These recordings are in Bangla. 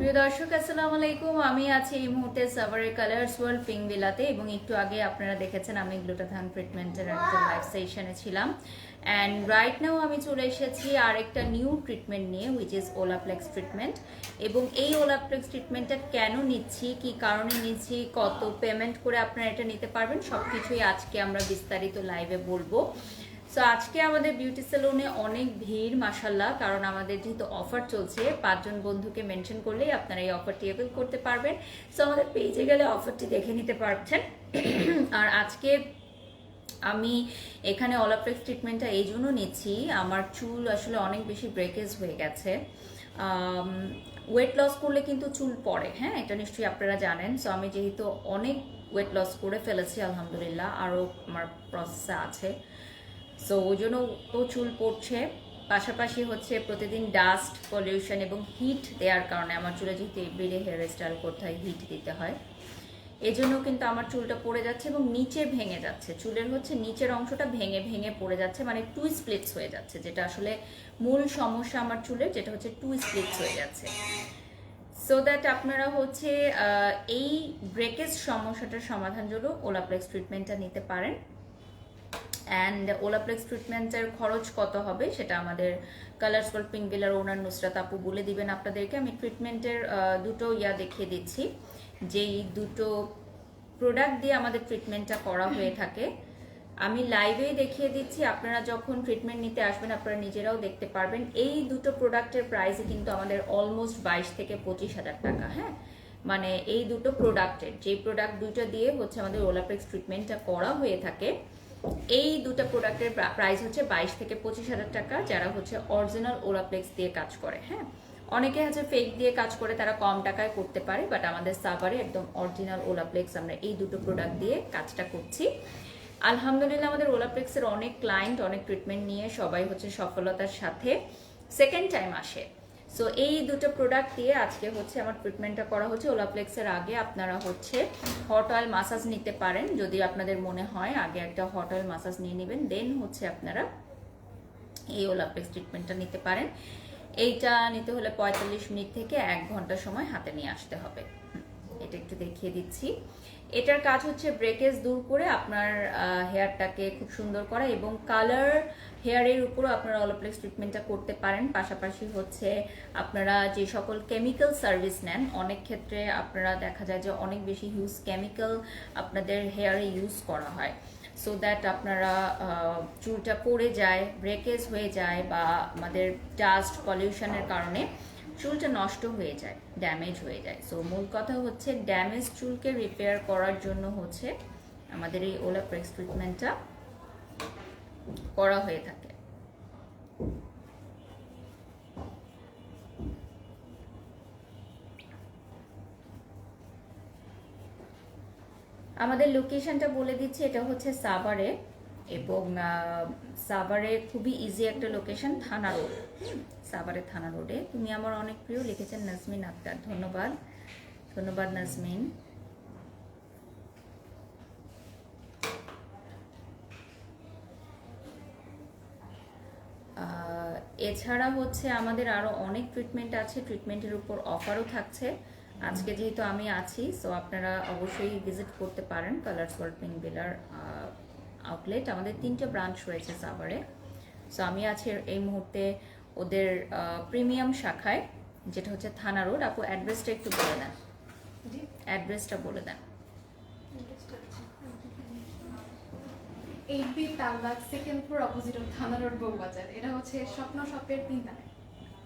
প্রিয় দর্শক, আসসালামু আলাইকুম। আমি আছি এই মুহূর্তে সাভারের কালার্স ওয়ার্ল্ড পিং বিলাতে এবং একটু আগে আপনারা দেখেছেন আমি গ্লুটাথান ট্রিটমেন্টের একটা লাইভ সেশনে ছিলাম। অ্যান্ড রাইট নাও আমি চলে এসেছি আরেকটা নিউ ট্রিটমেন্ট নিয়ে উইচ ইজ ওলাপ্লেক্স ট্রিটমেন্ট এবং এই ওলাপ্লেক্স ট্রিটমেন্টটা কেন নিচ্ছি, কি কারণে নিচ্ছি, কত পেমেন্ট করে আপনারা এটা নিতে পারবেন সব কিছুই আজকে আমরা বিস্তারিত লাইভে বলব। সো আজকে আমাদের বিউটি সেলুনে অনেক ভিড় মাসাল্লাহ কারণ আমাদের যেহেতু অফার চলছে, পাঁচজন বন্ধুকে মেনশন করলেই আপনারা এই অফারটি অ্যাভেল করতে পারবেন। সো আমাদের পেজে গেলে অফারটি দেখে নিতে পারছেন। আর আজকে আমি এখানে অলাপ্লেক্স ট্রিটমেন্টটা এই জন্য নিচ্ছি। আমার চুল আসলে অনেক বেশি ব্রেকেজ হয়ে গেছে। ওয়েট লস করলে কিন্তু চুল পড়ে হ্যাঁ? এটা নিশ্চয়ই আপনারা জানেন। সো আমি যেহেতু অনেক ওয়েট লস করে ফেলেছি, আলহামদুলিল্লাহ, আরও আমার প্রসেসে আছে। সো ওই জন্য তো চুল পড়ছে। পাশাপাশি হচ্ছে প্রতিদিন ডাস্ট পলিউশন এবং হিট দেওয়ার কারণে আমার চুলে যেহেতু এভরিডে হেয়ার স্টাইল করতে হয় হিট দিতে হয়। এই জন্য কিন্তু আমার চুলটা পড়ে যাচ্ছে এবং নিচে ভেঙে যাচ্ছে। চুলের হচ্ছে নিচের অংশটা ভেঙে ভেঙে পড়ে যাচ্ছে মানে টু স্প্লিটস হয়ে যাচ্ছে, যেটা আসলে মূল সমস্যা আমার চুলের, যেটা হচ্ছে টু স্প্লিটস হয়ে যাচ্ছে। সো দ্যাট আপনারা হচ্ছে এই ব্রেকেজ সমস্যাটার সমাধান জন্য ওলাপ্লেক্স ট্রিটমেন্টটা নিতে পারেন। অ্যান্ড ওলাপ্লেক্স ট্রিটমেন্টের খরচ কত হবে সেটা আমাদের কালার্স ফর পিঙ্ক বিলার ওনার নুসরাত আপু বলে দিবেন আপনাদেরকে। আমি ট্রিটমেন্টের দুটো ইয়া দেখিয়ে দিচ্ছি। যেই দুটো প্রোডাক্ট দিয়ে আমাদের ট্রিটমেন্টটা করা হয়ে থাকে। আমি লাইভেই দেখিয়ে দিচ্ছি। আপনারা যখন ট্রিটমেন্ট নিতে আসবেন, আপনারা নিজেরাও দেখতে পারবেন। এই দুটো প্রোডাক্টের প্রাইসই কিন্তু আমাদের অলমোস্ট বাইশ থেকে পঁচিশ হাজার টাকা হ্যাঁ? মানে এই দুটো প্রোডাক্টের যে প্রোডাক্ট দুটো দিয়ে হচ্ছে আমাদের ওলাপ্লেক্স ট্রিটমেন্টটা করা হয়ে থাকে এই দুটো প্রোডাক্টের প্রাইস হচ্ছে বাইশ থেকে পঁচিশ হাজার টাকা, যারা হচ্ছে অরিজিনাল ওলাপ্লেক্স দিয়ে কাজ করে হ্যাঁ? অনেকে আছে ফেক দিয়ে কাজ করে, তারা কম টাকায় করতে পারে বাট আমাদের সাভারে একদম অরিজিনাল ওলাপ্লেক্স আমরা এই দুটো প্রোডাক্ট দিয়ে কাজটা করছি। আলহামদুলিল্লাহ, আমাদের ওলাপ্লেক্সের অনেক ক্লায়েন্ট অনেক ট্রিটমেন্ট নিয়ে সবাই হচ্ছে সফলতার সাথে। সেকেন্ড টাইম আসে। সো এই দুটো প্রোডাক্ট দিয়ে আজকে হচ্ছে আমার ট্রিটমেন্টটা করা হচ্ছে। ওলাপ্লেক্সের আগে আপনারা হচ্ছে হট অয়েল মাসাজ নিতে পারেন, যদি আপনাদের মনে হয়। আগে একটা হট অয়েল মাসাজ নিয়ে নেবেন দেন হচ্ছে আপনারা এই ওলাপ্লেক্স ট্রিটমেন্টটা নিতে পারেন। এইটা নিতে হলে পঁয়তাল্লিশ মিনিট থেকে এক ঘণ্টা সময় হাতে নিয়ে আসতে হবে। এটা একটু দেখিয়ে দিচ্ছি। এটার কাজ হচ্ছে ব্রেকেজ দূর করে আপনার হেয়ারটাকে খুব সুন্দর করা এবং কালার হেয়ারের উপরও আপনারা অলোপ্লেক্স ট্রিটমেন্টটা করতে পারেন। পাশাপাশি হচ্ছে আপনারা যে সকল কেমিক্যাল সার্ভিস নেন, অনেক ক্ষেত্রে আপনারা দেখা যায় যে অনেক বেশি হিউজ কেমিক্যাল আপনাদের হেয়ারে ইউজ করা হয়। সো দ্যাট আপনারা চুলটা পড়ে যায় ব্রেকেজ হয়ে যায় বা আমাদের ডাস্ট পলিউশনের কারণে। চুলটা নষ্ট হয়ে যায় ড্যামেজ হয়ে যায়। সো মূল কথা হচ্ছে ড্যামেজ চুলকে রিপেয়ার করার জন্য হচ্ছে আমাদের এই ওলাপ্রেক্স ট্রিটমেন্টটা করা হয়ে থাকে। আমাদের লোকেশনটা বলে দিচ্ছি, এটা হচ্ছে সাভারে এবং সাভারে খুবই ইজি একটা লোকেশন থানা রোড সাভারে থানা রোডে তুমি আমার অনেক প্রিয় লিখেছেন নাজমিন আক্তার। ধন্যবাদ। ধন্যবাদ, নাজমিন। এছাড়া হচ্ছে আমাদের আরও অনেক ট্রিটমেন্ট আছে। ট্রিটমেন্টের উপর অফারও থাকছে। আজকে যেহেতু আমি আছি সো আপনারা অবশ্যই ভিজিট করতে পারেন। কালার্স ওয়ার্ল্ড বিলার আউটলেট আমাদের তিনটে ব্রাঞ্চ রয়েছে সাভারে সো আমি আছি এই মুহূর্তে ওদের প্রিমিয়াম শাখায় যেটা হচ্ছে থানা রোড। আপু অ্যাড্রেসটা একটু বলে দেন। অ্যাড্রেসটা বলে দেন। Eight B Talbagh second floor opposite Thana road Bowbazar এটা হচ্ছে স্বপ্ন শপের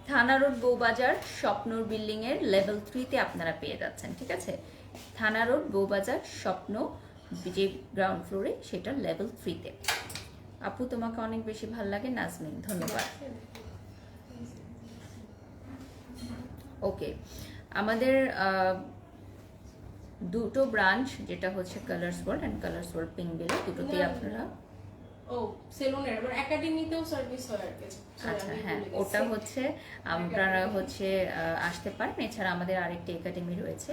থানা রোড বউবাজার স্বপ্নর বিল্ডিং এর লেভেল থ্রিতে আপনারা পেয়ে যাচ্ছেন ঠিক আছে? থানা রোড বউবাজার স্বপ্ন যে গ্রাউন্ড ফ্লোরে সেটা লেভেল থ্রিতে আপু তোমাকে অনেক বেশি ভালো লাগে নাজমিন ধন্যবাদ। ওকে আমাদের দুটো ব্রাঞ্চ যেটা হচ্ছে colours world and colours world pink বেলে দুটোতেই আপনারা ও সেলুনের আবার একাডেমিতেও সার্ভিস হয় আর কি। আচ্ছা হ্যাঁ ওটা হচ্ছে আপনারা হচ্ছে আসতে পারেন। এছাড়া আমাদের আরেকটি একাডেমি রয়েছে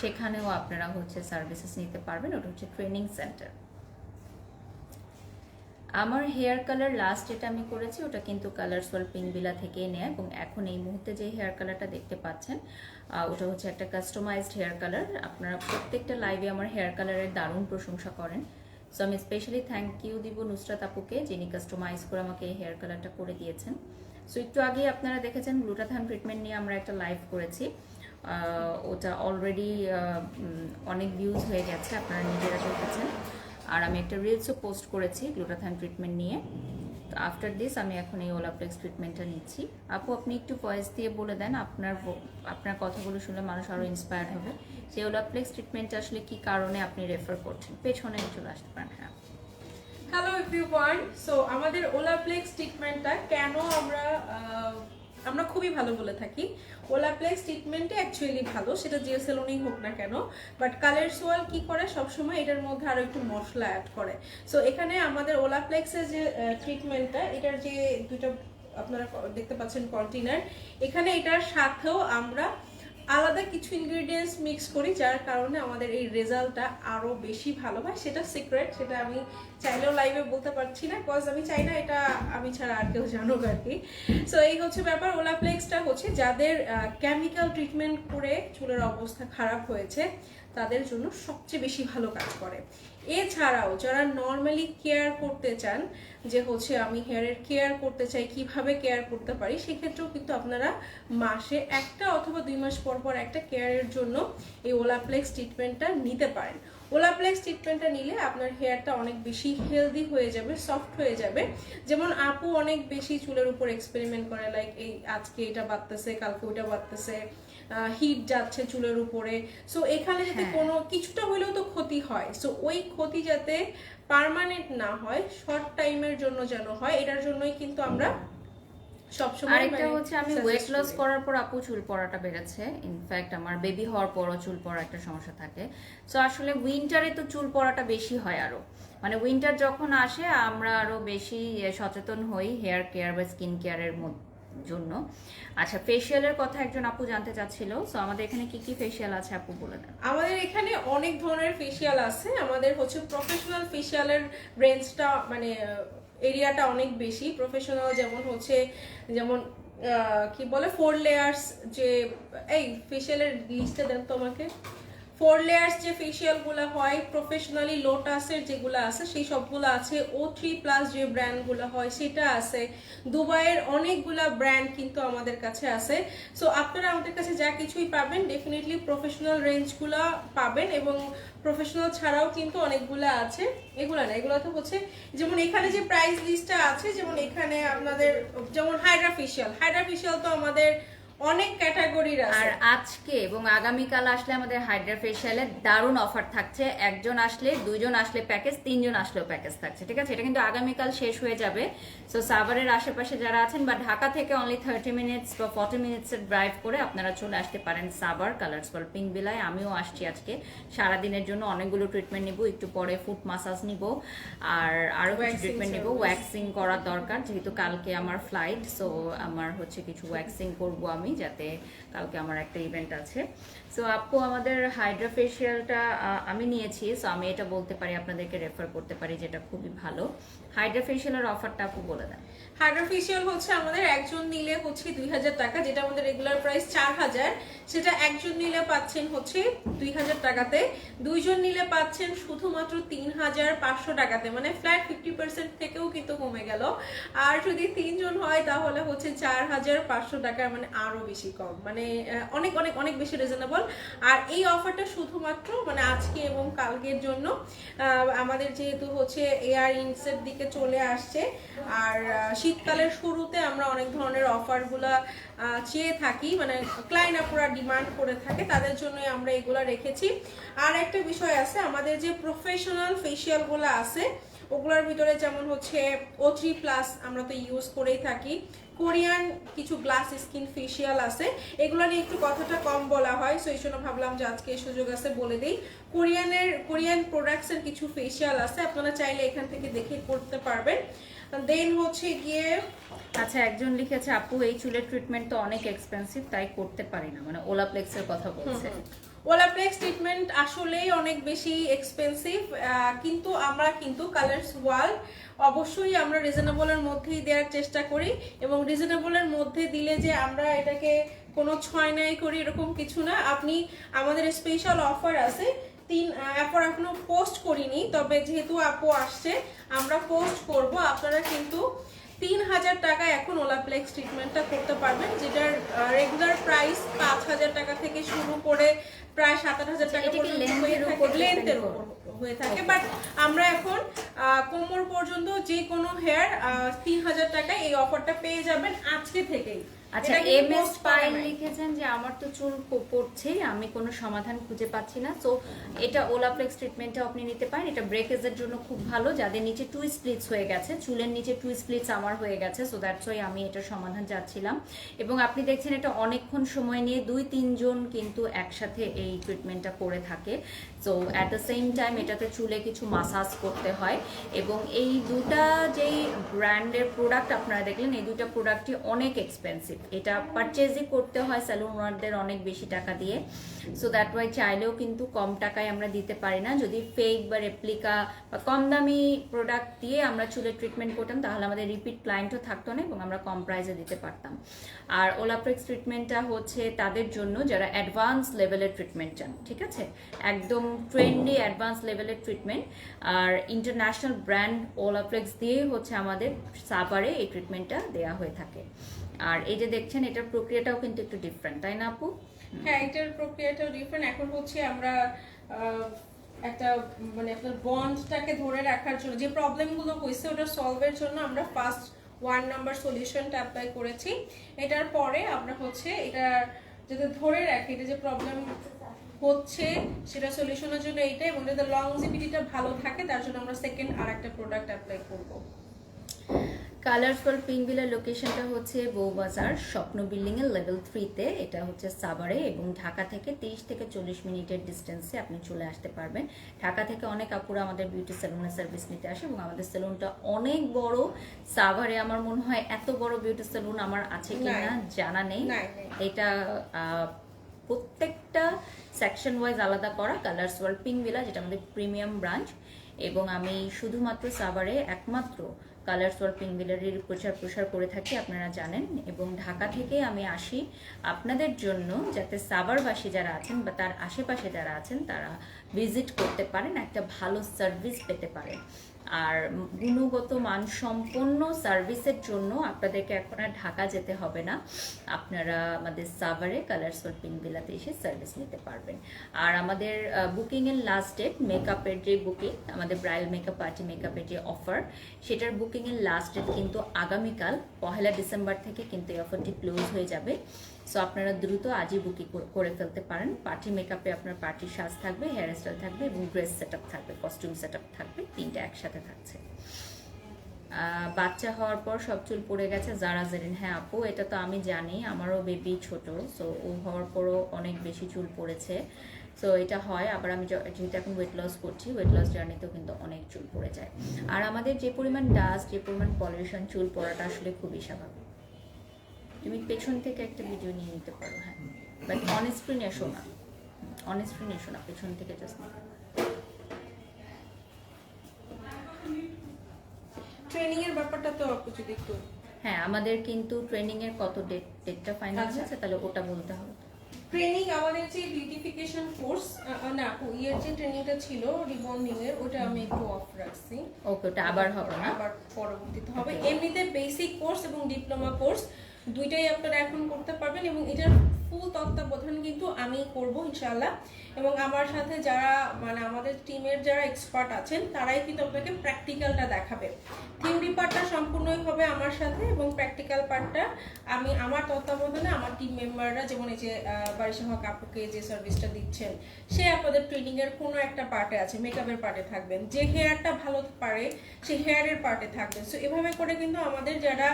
সেখানেও আপনারা হচ্ছে সার্ভিসেস নিতে পারবেন। ওটা হচ্ছে ট্রেনিং সেন্টার আমার হেয়ার কালার লাস্ট যেটা আমি করেছি ওটা কিন্তু কালার সোল পিঙ্কবিলা থেকে নেয় এবং এখন এই মুহূর্তে যে হেয়ার কালারটা দেখতে পাচ্ছেন ওটা হচ্ছে একটা কাস্টমাইজড হেয়ার কালার আপনারা প্রত্যেকটা লাইভে আমার হেয়ার কালারের দারুণ প্রশংসা করেন। সো আমি স্পেশালি থ্যাংক ইউ দিব নুসরাত আপুকে, যিনি কাস্টমাইজ করে আমাকে এই হেয়ার কালারটা করে দিয়েছেন। সো একটু আগে আপনারা দেখেছেন গ্লুটাথান ট্রিটমেন্ট নিয়ে আমরা একটা লাইভ করেছি। ওটা অলরেডি অনেক ভিউজ হয়ে গেছে, আপনারা নিজেরা দেখেছেন। আর আমি একটা রিলসও পোস্ট করেছি গ্লুটাথান ট্রিটমেন্ট নিয়ে। তো আফটার দিস আমি এখন এই ওলাপ্লেক্স ট্রিটমেন্টটা নিচ্ছি। আপু, আপনি একটু ভয়েস দিয়ে বলে দেন, আপনার আপনার কথাগুলো শুনলে মানুষ আরও ইন্সপায়ার হবে। যে ওলাপ্লেক্স ট্রিটমেন্টটা আসলে কি কারণে আপনি রেফার করছেন? পেছনে চলে আসতে পারেন হ্যাঁ। হ্যালো এভরিওয়ান সো আমাদের ওলাপ্লেক্স ট্রিটমেন্টটা কেন আমরা আমরা খুবই ভালো বলে থাকি? ওলাপ্লেক্স ট্রিটমেন্টে অ্যাকচুয়ালি ভালো, সেটা যে সেলুনেই হোক না কেন বাট কালার সোয়াল কি করে? সবসময় এটার মধ্যে আরও একটু মশলা অ্যাড করে। সো এখানে আমাদের ওলাপ্লেক্সের যে ট্রিটমেন্টটা এটার যে দুটো আপনারা দেখতে পাচ্ছেন কন্টেনার এখানে এটার সাথেও আমরা আলাদা কিছু ইনগ্রিডিয়েন্টস মিক্স করি, যার কারণে আমাদের এই রেজাল্টটা আরও বেশি ভালো হয়। সেটা সিক্রেট সেটা আমি চাইলেও লাইভে বলতে পারছি না বিকজ আমি চাই না এটা আমি ছাড়া আর কেউ জানুক আর কি। সো এই হচ্ছে ব্যাপার ওলাপ্লেক্সটা হচ্ছে যাদের কেমিক্যাল ট্রিটমেন্ট করে চুলের অবস্থা খারাপ হয়েছে তাদের জন্য সবচেয়ে বেশি ভালো কাজ করে। এছাড়াও যারা নর্মালি কেয়ার করতে চান, যে হচ্ছে আমি হেয়ারের কেয়ার করতে চাই, কীভাবে কেয়ার করতে পারি, সেক্ষেত্রেও কিন্তু আপনারা মাসে একটা অথবা দুই মাস পর পর একটা কেয়ারের জন্য এই ওলাপ্লেক্স ট্রিটমেন্টটা নিতে পারেন। ওলাপ্লেক্স ট্রিটমেন্টটা নিলে আপনার হেয়ারটা অনেক বেশি হেলদি হয়ে যাবে সফট হয়ে যাবে। যেমন আপু অনেক বেশি চুলের উপর এক্সপেরিমেন্ট করে লাইক এই আজকে এটা বাড়তেছে, কালকে ওইটা বাড়তেছে। হিট যাচ্ছে চুলের উপরে। সো এখানে যাতে হ্যাঁ। কোনো কিছুটা হলেও তো ক্ষতি হয়। সো ওই ক্ষতি যাতে পার্মানেন্ট না হয় শর্ট টাইমের জন্য যেন হয় এটার জন্যই কিন্তু আমরা সবসময় আরেকটা মানে হচ্ছে আমি ওয়েট লস করার পর আপু চুল পড়াটা বেড়েছে। ইনফ্যাক্ট আমার বেবি হওয়ার পরও চুল পড়া একটা সমস্যা থাকে। সো আসলে উইন্টারে তো চুল পড়াটা বেশি হয় আরও। মানে উইন্টার যখন আসে আমরা আরও বেশি সচেতন হই হেয়ার কেয়ার বা স্কিন কেয়ারের জন্য। আচ্ছা ফেশিয়ালের কথা একজন আপু জানতে চাচ্ছিল। সো আমাদের এখানে কি কি ফেশিয়াল আছে আপু বলে দেন। আমাদের এখানে অনেক ধরনের ফেসিয়াল আছে। আমাদের হচ্ছে প্রফেশনাল ফেশিয়ালের রেঞ্জটা মানে এরিয়াটা অনেক বেশি। প্রফেশনাল যেমন হচ্ছে, যেমন কি বলে ফোর লেয়ার্স যে, এই ফেশিয়ালের লিস্টে দেন তো আমাকে। ফোর লেয়ার্স যে ফেসিয়ালগুলো হয় প্রফেশনালি লোটাসের যেগুলো আছে, সেই সবগুলো আছে। ও থ্রি প্লাস যে ব্র্যান্ডগুলো হয়, সেটা আছে। দুবাইয়ের অনেকগুলা ব্র্যান্ড কিন্তু আমাদের কাছে আছে। সো আপনারা আমাদের কাছে যা কিছুই পাবেন ডেফিনেটলি প্রফেশনাল রেঞ্জগুলো পাবেন এবং প্রফেশনাল ছাড়াও কিন্তু অনেকগুলো আছে। এগুলা না, এগুলো তো হচ্ছে, যেমন এখানে যে প্রাইস লিস্টটা আছে, যেমন এখানে আপনাদের, যেমন হাইড্রা ফেসিয়াল হাইড্রা ফেসিয়াল তো আমাদের অনেক ক্যাটাগরির আর আজকে এবং আগামীকাল আসলে আমাদের হাইড্রা ফেশিয়ালের দারুণ অফার থাকছে। একজন আসলে দুইজন আসলে প্যাকেজ তিনজন আসলেও প্যাকেজ থাকছে ঠিক আছে? এটা কিন্তু আগামীকাল শেষ হয়ে যাবে। সো সাভারের আশেপাশে যারা আছেন বা ঢাকা থেকে অনলি থার্টি মিনিটস বা ফর্টি মিনিটসের ড্রাইভ করে আপনারা চলে আসতে পারেন সাভার কালার্স ফল পিঙ্ক বিলায় আমিও আসছি আজকে। সারাদিনের জন্য অনেকগুলো ট্রিটমেন্ট নিব একটু পরে ফুট মাসাজ নিব আর আরও কিছু ট্রিটমেন্ট নিব. ওয়্যাক্সিং করার দরকার যেহেতু কালকে আমার ফ্লাইট সো আমার হচ্ছে কিছু ওয়্যাক্সিং করব আমি। যাতে কালকে আমার একটা ইভেন্ট আছে। সো আপু, আমাদের হাইড্রা ফেশিয়ালটা আমি নিয়েছি। সো আমি এটা বলতে পারি, আপনাদেরকে রেফার করতে পারি, যেটা খুবই ভালো। হাইড্রা ফেশিয়ালের অফারটা আপু বলে দেন। হাইড্রা ফেসিয়াল হচ্ছে আমাদের একজন নিলে হচ্ছে দুই হাজার টাকা, যেটা আমাদের রেগুলার প্রাইস চার হাজার। সেটা একজন নিলে পাচ্ছেন হচ্ছে দুই হাজার টাকাতে। দুইজন নিলে পাচ্ছেন শুধুমাত্র তিন হাজার পাঁচশো টাকাতে। মানে ফ্ল্যাট ফিফটি পার্সেন্ট থেকেও কিন্তু কমে গেল। আর যদি তিনজন হয়, তাহলে হচ্ছে চার হাজার পাঁচশো টাকা মানে আরও বেশি কম। মানে অনেক অনেক অনেক বেশি রিজনেবল আর এই অফারটা শুধুমাত্র মানে আজকে এবং কালকের জন্য আমাদের যেহেতু হচ্ছে এয়ার ইনসের দিকে চলে আসছে, আর শীতকালের শুরুতে আমরা অনেক ধরনের অফারগুলা চেয়ে থাকি মানে ক্লায়েন্ট আপুরা ডিমান্ড করে থাকে, তাদের জন্যই আমরা এগুলা রেখেছি। আর একটা বিষয় আছে, আমাদের যে প্রফেশনাল ফেসিয়ালগুলো আছে, ওগুলোর ভিতরে যেমন হচ্ছে ও থ্রি প্লাস আমরা তো ইউজ করেই থাকি। কোরিয়ান কিছু গ্লাস স্কিন ফেসিয়াল আছে এগুলো নিয়ে একটু কথাটা কম বলা হয় সো এই জন্য ভাবলাম যে আজকে সুযোগ আছে বলে দিই। কোরিয়ানের কোরিয়ান প্রোডাক্টসের কিছু ফেসিয়াল আছে আপনারা চাইলে এখান থেকে দেখে করতে পারবেন। দেন হচ্ছে গিয়ে আচ্ছা একজন লিখেছে আপু এই চুলের ট্রিটমেন্ট তো অনেক এক্সপেন্সিভ তাই করতে পারি না। মানে ওলাপ্লেক্সের কথা বলছে। ওলাপ্লেক্স ট্রিটমেন্ট আসলেই অনেক বেশি এক্সপেন্সিভ কিন্তু আমরা কিন্তু কালার্স ওয়াল অবশ্যই আমরা রিজনেবলের মধ্যেই দেওয়ার চেষ্টা করি এবং রিজনেবলের মধ্যে দিলে যে আমরা এটাকে কোনো ছয় নাই করি এরকম কিছু না। আপনি আমাদের স্পেশাল অফার আছে, তিন অ্যাপর এখনও পোস্ট করিনি, তবে যেহেতু আপু আসছে, আমরা পোস্ট করব। আপনারা কিন্তু তিন হাজার টাকা এখন ওলাপ্লেক্স ট্রিটমেন্টটা করতে পারবেন যেটার রেগুলার প্রাইস পাঁচ হাজার টাকা থেকে শুরু করে প্রায় সাত আট হাজার টাকা পর্যন্ত হয়ে থাকে লেন্থের উপর হয়ে থাকে। বাট আমরা এখন কোমর পর্যন্ত যে কোনো হেয়ার তিন হাজার টাকায় এই অফারটা পেয়ে যাবেন আজকে থেকেই। আচ্ছা এটা এম এস পায়েল। লিখেছেন যে আমার তো চুল পড়ছেই আমি কোনো সমাধান খুঁজে পাচ্ছি না। সো এটা ওলাপ্লেক্স ট্রিটমেন্টটা আপনি নিতে পারেন। এটা ব্রেকেজের জন্য খুব ভালো যাদের নিচে টু স্প্লিটস হয়ে গেছে চুলের নিচে টু স্প্লিটস আমার হয়ে গেছে সো দ্যাটস ওয়াই আমি এটার সমাধান চাচ্ছিলাম। এবং আপনি দেখছেন এটা অনেকক্ষণ সময় নিয়ে দুই তিনজন কিন্তু একসাথে এই ট্রিটমেন্টটা করে থাকে। So at the same time এটাতে চুলে কিছু মাসাজ করতে হয়। এবং এই দুটা যেই ব্র্যান্ডের প্রোডাক্ট আপনারা দেখলেন এই দুটা প্রোডাক্টই অনেক এক্সপেন্সিভ এটা পারচেজই করতে হয় স্যালুন ওনারদের অনেক বেশি টাকা দিয়ে। সো দ্যাট ওয়াই চাইলেও কিন্তু কম টাকায় আমরা দিতে পারি না। যদি ফেক বা রেপ্লিকা বা কম দামি প্রোডাক্ট দিয়ে আমরা চুলের ট্রিটমেন্ট করতাম, তাহলে আমাদের রিপিট ক্লায়েন্টও থাকতো না এবং আমরা কম প্রাইসে দিতে পারতাম। আর ওলাপ্রেক্স ট্রিটমেন্টটা হচ্ছে তাদের জন্য যারা অ্যাডভান্স লেভেলের ট্রিটমেন্ট চান, ঠিক আছে? একদম ট্রেন্ডি অ্যাডভান্স লেভেলের ট্রিটমেন্ট আর ইন্টারন্যাশনাল ব্র্যান্ড ওলাপ্লেক্স দিয়েই হচ্ছে আমাদের সাবারে এই ট্রিটমেন্টটা দেওয়া হয়ে থাকে। আর এই যে দেখছেন, এটার প্রক্রিয়াটাও কিন্তু একটু ডিফারেন্ট তাই না আপু? হ্যাঁ এটার প্রক্রিয়াটাও ডিফারেন্ট এখন হচ্ছে আমরা একটা মানে আপনার বন্ডটাকে ধরে রাখার জন্য, যে প্রবলেমগুলো হয়েছে ওটা সলভের জন্য আমরা ফার্স্ট ওয়ান নাম্বার সলিউশনটা অ্যাপ্লাই করেছি। এটার পরে আমরা হচ্ছে এটা যাতে ধরে রাখি, এটা যে প্রবলেম হচ্ছে, সেটা সলিউশনের জন্য এইটা এবং যাতে লংজিবিলিটিটা ভালো থাকে, তার জন্য আমরা সেকেন্ড আর একটা প্রোডাক্ট অ্যাপ্লাই করব। কালারফুল পিঙ্ক ভিলার লোকেশনটা হচ্ছে বউবাজার স্বপ্ন বিল্ডিং এর লেভেল থ্রিতে এটা হচ্ছে সাভারে এবং ঢাকা থেকে তিরিশ থেকে চল্লিশ মিনিটের ডিস্টেন্সে আপনি চলে আসতে পারবেন। ঢাকা থেকে অনেক আপুরা আমাদের বিউটি সেলুনের সার্ভিস নিতে আসে এবং আমাদের সেলুনটা অনেক বড়। সাভারে আমার মনে হয় এত বড় বিউটি সেলুন আমার আছে কিনা নাই। জানা নেই। এটা আহ, প্রত্যেকটা সেকশন ওয়াইজ আলাদা করা কালার্স ওয়ার্ল্ড পিঙ্ক ভিলা যেটা আমাদের প্রিমিয়াম ব্রাঞ্চ এবং আমি শুধুমাত্র সাভারে একমাত্র কালার্স ওয়ার্ল্ড গ্যালারির প্রচার প্রসার করে থাকি, আপনারা জানেন। এবং ঢাকা থেকে আমি আসি আপনাদের জন্য যাতে সাবারবাসী যারা আছেন বা তার আশেপাশে যারা আছেন, তারা ভিজিট করতে পারেন, একটা ভালো সার্ভিস পেতে পারেন। আর গুণগত মানসম্পন্ন সার্ভিসের জন্য আপনাদেরকে এখন আর ঢাকা যেতে হবে না। আপনারা আমাদের সাভারে কালার পিঙ্ক বিলাতে এসে সার্ভিস নিতে পারবেন। আর আমাদের বুকিং এর লাস্ট ডেট মেকআপের যে বুকিং আমাদের ব্রাইডাল মেকআপ পার্টি মেকআপের যে অফার সেটার বুকিং এর লাস্ট ডেট কিন্তু আগামীকাল, পহেলা ডিসেম্বর থেকে কিন্তু এই অফারটি ক্লোজ হয়ে যাবে। সো আপনারা দ্রুত আজই বুকিং করে ফেলতে পারেন। পার্টি মেকআপে আপনার পার্টির সাজ থাকবে হেয়ার স্টাইল থাকবে এবং ড্রেস সেট থাকবে কস্টিউম সেট থাকবে, তিনটা একসাথে থাকছে। বাচ্চা হওয়ার পর সব চুল পড়ে গেছে। যারা জেরিন হ্যাঁ আপু, এটা তো আমি জানি, আমারও বেবি ছোট সো ও হওয়ার পরও অনেক বেশি চুল পড়েছে। সো এটা হয়, আবার আমি যেহেতু এখন ওয়েট লস করছি ওয়েট লস জার্নিতেও কিন্তু অনেক চুল পড়ে যায়। আর আমাদের যে পরিমাণ ডাস্ট যে পরিমাণ পলিউশন চুল পড়াটা আসলে খুবই স্বাভাবিক। তুমি পেছন থেকে একটা ভিডিও নিয়ে নিতে পারো হ্যাঁ। বাট অন স্ক্রিন এসো না। অন স্ক্রিন এসো না পেছন থেকে জাস্ট ট্রেনিং এর ব্যাপারটা তো আপু যদি একটু হ্যাঁ আমাদের কিন্তু ট্রেনিং এর কত ডেট ডেটটা ফাইনাল। হয়েছে তাহলে ওটা বলতে হবে। ট্রেনিং আমাদের যে বিউটিফিকেশন কোর্স না ইয়ের যে ট্রেনিংটা ছিল রিবন্ডিং এর ওটা আমি একটু অফ রাখছি। ওকে ওটা আবার হবে না? আবার পরবর্তীতে হবে। এমনিতে বেসিক কোর্স এবং ডিপ্লোমা কোর্স দুইটাই আপনারা এখন করতে পারবেন এবং এটার ফুল তত্ত্বাবধান কিন্তু আমি করব, ইনশাআল্লাহ। এবং আমার সাথে যারা মানে আমাদের টিমের যারা এক্সপার্ট আছেন, তারাই কিন্তু আপনাকে প্র্যাকটিক্যালটা দেখাবে। থিওরি পার্টটা সম্পূর্ণই হবে আমার সাথে এবং প্র্যাকটিক্যাল পার্টটা আমি আমার তত্ত্বাবধানে আমার টিম মেম্বাররা যেমন এই যে বারিশা হক আপুকে যে সার্ভিসটা দিচ্ছেন, সে আপনাদের ট্রেনিংয়ের কোনো একটা পার্টে আছে মেকআপের পার্টে থাকবেন। যে হেয়ারটা ভালো পারে, সে হেয়ারের পার্টে থাকবেন। সো এভাবে করে কিন্তু আমাদের যারা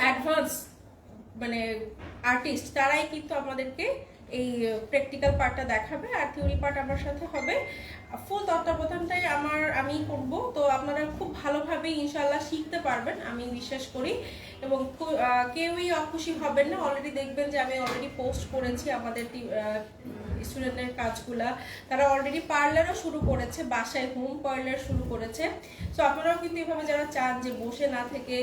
অ্যাডভান্স মানে আর্টিস্ট তারাই কিন্তু আমাদেরকে এই প্র্যাকটিক্যাল পার্টটা দেখাবে, আর থিওরি পার্ট আমার সাথে হবে। ফুল তত্ত্বাবধানটাই আমার, আমি করব। তো আপনারা খুব ভালোভাবে ইনশাল্লাহ শিখতে পারবেন, আমি বিশ্বাস করি। এবং কেউই অখুশি হবেন না। অলরেডি দেখবেন যে আমি অলরেডি পোস্ট করেছি আমাদের স্টুডেন্টের কাজগুলা। তারা অলরেডি পার্লারও শুরু করেছে, বাসায় হোম পার্লার শুরু করেছে। সো আপনারাও কিন্তু এভাবে যারা চান যে বসে না থেকে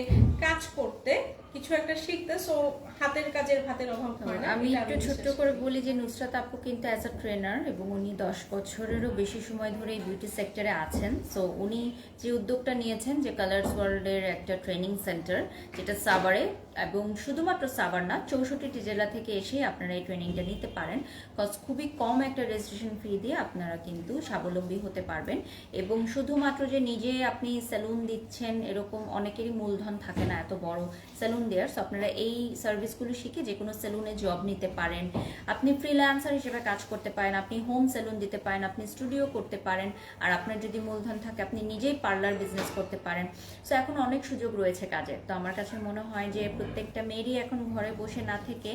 কাজ করতে কিছু একটা শিখতে সো হাতের কাজের ভাতের অভাব হয় না আমি একটু ছোট্ট করে বলি যে নুসরাত আপু কিন্তু অ্যাজ আ ট্রেনার এবং উনি দশ বছরেরও বেশি সময় ধরে এই বিউটি সেক্টরে আছেন। সো উনি যে উদ্যোগটা নিয়েছেন যে কালার্স ওয়ার্ল্ডের একটা ট্রেনিং সেন্টার যেটা সাভারে এবং শুধুমাত্র সাভার না চৌষট্টিটি জেলা থেকে এসে আপনারা এই ট্রেনিংটা নিতে পারেন। কজ খুবই কম একটা রেজিস্ট্রেশন ফি দিয়ে আপনারা কিন্তু স্বাবলম্বী হতে পারবেন। এবং শুধুমাত্র যে নিজে আপনি সেলুন দিচ্ছেন, এরকম অনেকেরই মূলধন থাকে না, এত বড় সেলুন দেওয়ার সো আপনারা এই সার্ভিসগুলো শিখে যে কোনো সেলুনে জব নিতে পারেন। আপনি ফ্রিল্যান্সার হিসেবে কাজ করতে পারেন, আপনি হোম সেলুন দিতে পারেন, আপনি স্টুডিও করতে পারেন, আর আপনার যদি মূলধন থাকে, আপনি নিজেই পার্লার বিজনেস করতে পারেন। সো এখন অনেক সুযোগ রয়েছে কাজের। তো আমার কাছে মনে হয় যে প্রত্যেকটা মেয়েরই এখন ঘরে বসে না থেকে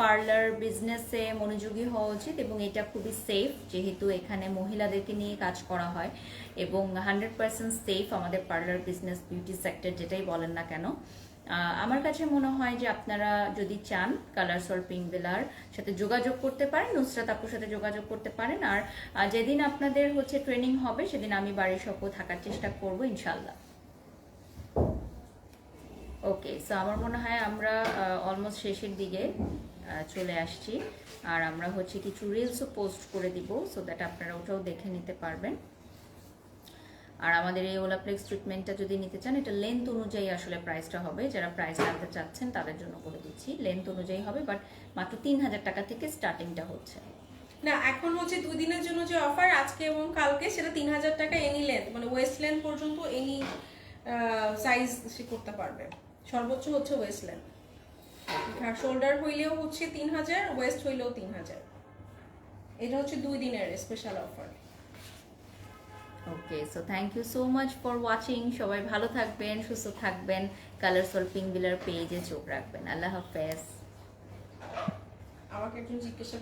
পার্লার বিজনেসে মনোযোগী হওয়া উচিত, এবং এটা খুবই সেফ যেহেতু এখানে মহিলাদেরকে নিয়ে কাজ করা হয়। এবং হান্ড্রেড পার্সেন্ট সেফ আমাদের পার্লার বিজনেস বিউটি সেক্টর যেটাই বলেন না কেন। আমার কাছে মনে হয় যে আপনারা যদি চান কালার সল পিঙ্ক বিলার সাথে যোগাযোগ করতে পারেন, নুসরাত আপুর সাথে যোগাযোগ করতে পারেন, আর যেদিন আপনাদের হচ্ছে ট্রেনিং হবে সেদিন আমি বাড়ির সকল থাকার চেষ্টা করব ইনশাল্লাহ ওকে সো আমার মনে হয় আমরা অলমোস্ট শেষের দিকে চলে আসছি। আর আমরা হচ্ছে কিছু রিলসও পোস্ট করে দিব সো দ্যাট আপনারা ওটাও দেখে নিতে পারবেন। আর আমাদের এই ওলাপ্লেক্স ট্রিটমেন্টটা যদি নিতে চান, এটা লেন্থ অনুযায়ী আসলে প্রাইসটা হবে। যারা প্রাইস জানতে চাচ্ছেন, তাদের জন্য বলে দিচ্ছি। লেন্থ অনুযায়ী হবে বাট মাত্র তিন হাজার টাকা থেকে স্টার্টিংটা হচ্ছে। না, এখন হচ্ছে দুই দিনের জন্য যে অফার আজকে এবং কালকে, সেটা তিন হাজার টাকা এনি লেন্থ মানে ওয়েস্ট লেন্থ পর্যন্ত এনি সাইজ সে করতে পারবে। সর্বোচ্চ হচ্ছে ওয়েস্ট লেন্থ শোল্ডার হইলেও হচ্ছে তিন হাজার ওয়েস্ট হইলেও তিন হাজার এটা হচ্ছে দুই দিনের special offer okay so thank you so much for watching সবাই ভালো থাকবেন, সুস্থ থাকবেন কালারফুল পিঙ্ক বিলার পেজে চোখ রাখবেন। আল্লাহ হাফেজ। আমাকে একজন জিজ্ঞাসা